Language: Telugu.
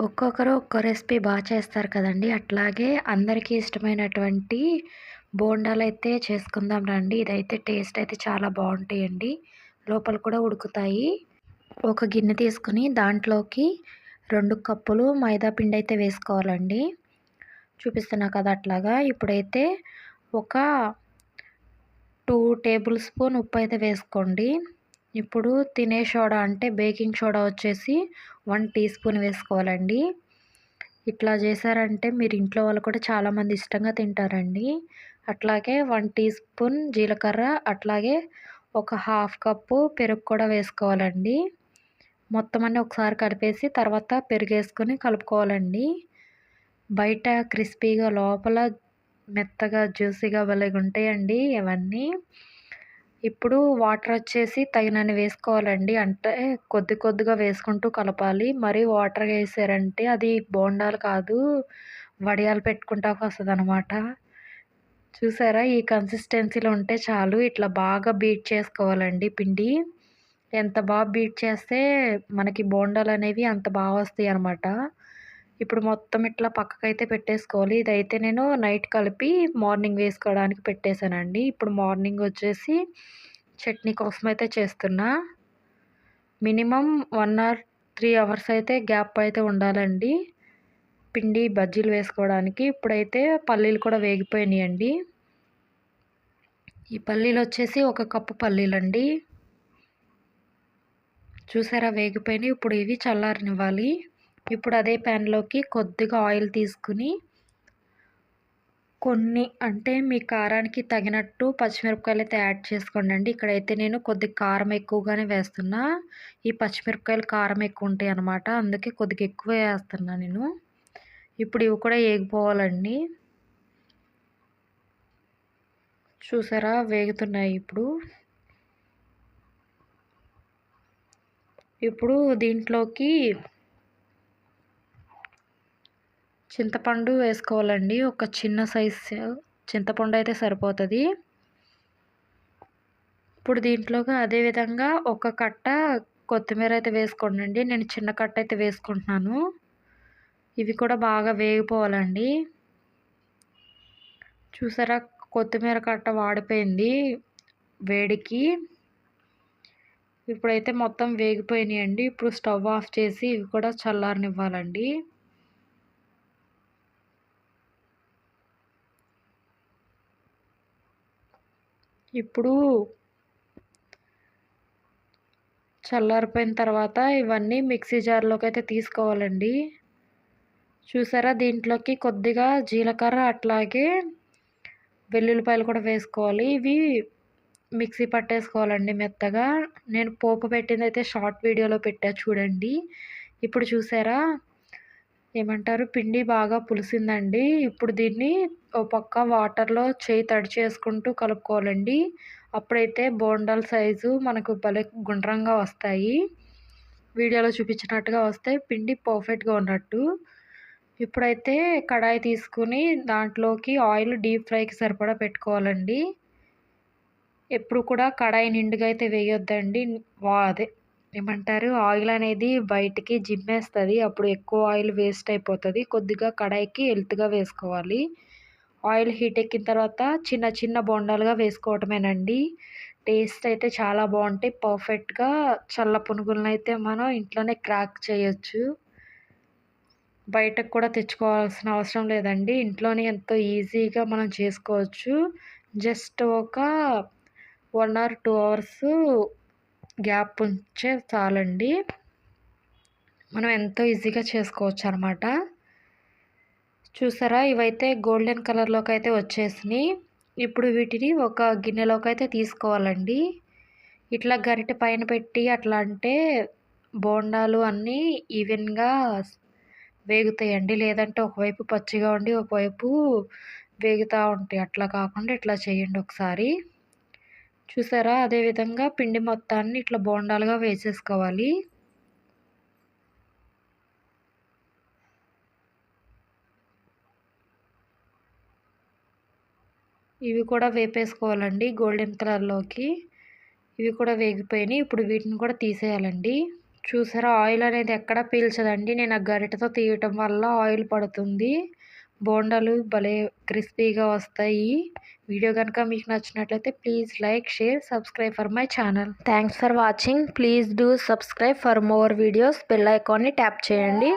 ఒక్కొక్కరు ఒక్కో రెసిపీ బాగా చేస్తారు కదండి. అట్లాగే అందరికీ ఇష్టమైనటువంటి బోండాలు అయితే చేసుకుందాం రండి. ఇదైతే టేస్ట్ అయితే చాలా బాగుంటాయండి. లోపల కూడా ఉడుకుతాయి. ఒక గిన్నె తీసుకుని దాంట్లోకి రెండు కప్పులు మైదా పిండి అయితే వేసుకోవాలండి. చూపిస్తున్నా కదా అట్లాగా. ఇప్పుడైతే ఒక టూ టేబుల్ స్పూన్ ఉప్పు అయితే వేసుకోండి. ఇప్పుడు తినే సోడా అంటే బేకింగ్ సోడా వచ్చేసి వన్ టీ స్పూన్ వేసుకోవాలండి. ఇట్లా చేశారంటే మీరు ఇంట్లో వాళ్ళు కూడా చాలామంది ఇష్టంగా తింటారండి. అట్లాగే వన్ టీ స్పూన్ జీలకర్ర అట్లాగే ఒక హాఫ్ కప్పు పెరుగు కూడా వేసుకోవాలండి. మొత్తం అన్నీ ఒకసారి కలిపేసి తర్వాత పెరుగు వేసుకొని కలుపుకోవాలండి. బయట క్రిస్పీగా లోపల మెత్తగా జ్యూసీగా భలేగా ఉంటాయండి ఇవన్నీ. ఇప్పుడు వాటర్ వచ్చేసి తగినన్ని వేసుకోవాలండి. అంటే కొద్ది కొద్దిగా వేసుకుంటూ కలపాలి. మరీ వాటర్ వేసారంటే అది బోండాలు కాదు వడియాలు పెట్టుకుంటాకు వస్తుంది అనమాట చూసారా? ఈ కన్సిస్టెన్సీలో ఉంటే చాలు. ఇట్లా బాగా బీట్ చేసుకోవాలండి పిండి. ఎంత బాగా బీట్ చేస్తే మనకి బోండాలు అనేవి అంత బాగా వస్తాయి అనమాట ఇప్పుడు మొత్తం ఇట్లా పక్కకైతే పెట్టేసుకోవాలి. ఇదైతే నేను నైట్ కలిపి మార్నింగ్ వేసుకోవడానికి పెట్టేశానండి. ఇప్పుడు మార్నింగ్ వచ్చేసి చట్నీ కోసం అయితే చేస్తున్నా. Minimum one hour three hours అయితే గ్యాప్ అయితే ఉండాలండి. పిండి బజ్జీలు వేసుకోవడానికి. ఇప్పుడైతే పల్లీలు కూడా వేగిపోయినాయండి. ఈ పల్లీలు వచ్చేసి ఒక కప్పు పల్లీలండి. చూసారా వేగిపోయినాయి. ఇప్పుడు ఇవి చల్లారనివ్వాలి. ఇప్పుడు అదే ప్యాన్లోకి కొద్దిగా ఆయిల్ తీసుకుని కొన్ని అంటే మీ కారానికి తగినట్టు పచ్చిమిరపకాయలు అయితే యాడ్ చేసుకోండి అండి. ఇక్కడైతే నేను కొద్ది కారం ఎక్కువగానే వేస్తున్నా. ఈ పచ్చిమిరపకాయలు కారం ఎక్కువ ఉంటాయి అన్నమాట. అందుకే కొద్దిగా ఎక్కువ వేస్తున్నా నేను. ఇప్పుడు ఇవి కూడా వేగిపోవాలండి చూసారా? వేగుతున్నాయి ఇప్పుడు. ఇప్పుడు దీంట్లోకి చింతపండు వేసుకోవాలండి. ఒక చిన్న సైజు చింతపండు అయితే సరిపోతుంది. ఇప్పుడు దీంట్లోగా అదేవిధంగా ఒక కట్ట కొత్తిమీర అయితే వేసుకోండి నేను చిన్న కట్ట అయితే వేసుకుంటున్నాను. ఇవి కూడా బాగా వేగిపోవాలండి. చూసారా? కొత్తిమీర కట్ట వాడిపోయింది వేడికి. ఇప్పుడైతే మొత్తం వేగిపోయినాయండి. ఇప్పుడు స్టవ్ ఆఫ్ చేసి ఇవి కూడా చల్లారనివ్వాలండి. ఇప్పుడు చల్లారిపోయిన తర్వాత ఇవన్నీ మిక్సీ జార్లోకి అయితే తీసుకోవాలండి. చూసారా? దీంట్లోకి కొద్దిగా జీలకర్ర అట్లాగే వెల్లుల్లిపాయలు కూడా వేసుకోవాలి. ఇవి మిక్సీ పట్టేసుకోవాలండి మెత్తగా. నేను పోపు పెట్టింది అయితే షార్ట్ వీడియోలో పెట్టా చూడండి. ఇప్పుడు చూసారా? ఏమంటారు? పిండి బాగా పులిసిందండి. ఇప్పుడు దీన్ని ఓ పక్క వాటర్లో చేయి తడి చేసుకుంటూ కలుపుకోవాలండి. అప్పుడైతే బోండాల సైజు మనకు భలే గుండ్రంగా వస్తాయి. వీడియోలో చూపించినట్టుగా వస్తే పిండి పర్ఫెక్ట్గా ఉన్నట్టు. ఇప్పుడైతే కడాయి తీసుకుని దాంట్లోకి ఆయిల్ డీప్ ఫ్రైకి సరిపడా పెట్టుకోవాలండి. ఎప్పుడు కూడా కడాయి నిండుగా అయితే వేయొద్దండి. వా అదే ఏమంటారు? ఆయిల్ అనేది బయటికి జిమ్మేస్తుంది. అప్పుడు ఎక్కువ ఆయిల్ వేస్ట్ అయిపోతుంది. కొద్దిగా కడాయికి హెల్త్గా వేసుకోవాలి. ఆయిల్ హీట్ ఎక్కిన తర్వాత చిన్న చిన్న బొండాలుగా వేసుకోవటమేనండి. టేస్ట్ అయితే చాలా బాగుంటాయి. పర్ఫెక్ట్గా చల్ల పునుగులను అయితే మనం ఇంట్లోనే క్రాక్ చేయొచ్చు. బయటకు కూడా తెచ్చుకోవాల్సిన అవసరం లేదండి. ఇంట్లోనే ఎంతో ఈజీగా మనం చేసుకోవచ్చు. జస్ట్ ఒక one or two hours gap ఉంచే చాలండి. మనం ఎంతో ఈజీగా చేసుకోవచ్చు అనమాట చూసారా? ఇవైతే గోల్డెన్ కలర్లోకి అయితే వచ్చేసినాయి. ఇప్పుడు వీటిని ఒక గిన్నెలోకి అయితే తీసుకోవాలండి. ఇట్లా గరిటె పైన పెట్టి అట్లా అంటే బోండాలు అన్నీ ఈవెన్గా వేగుతాయండి. లేదంటే ఒకవైపు పచ్చిగా ఉండి ఒకవైపు వేగుతూ ఉంటాయి. అట్లా కాకుండా ఇట్లా చేయండి ఒకసారి. చూసారా? అదేవిధంగా పిండి మొత్తాన్ని ఇట్లా బోండాలుగా వేసేసుకోవాలి. ఇవి కూడా వేపేసుకోవాలండి గోల్డెన్ కలర్లోకి. ఇవి కూడా వేగిపోయినాయి. ఇప్పుడు వీటిని కూడా తీసేయాలండి. చూసారా? ఆయిల్ అనేది ఎక్కడ పీల్చదండి. నేను ఆ గరిటతో తీయటం వల్ల ఆయిల్ పడుతుంది. బోండాలు భలే క్రిస్పీగా వస్తాయి. వీడియో కనుక మీకు నచ్చినట్లయితే please like share subscribe for my channel. Thanks for watching. Please do subscribe for more videos. Bell ఐకాన్ని ట్యాప్ చేయండి.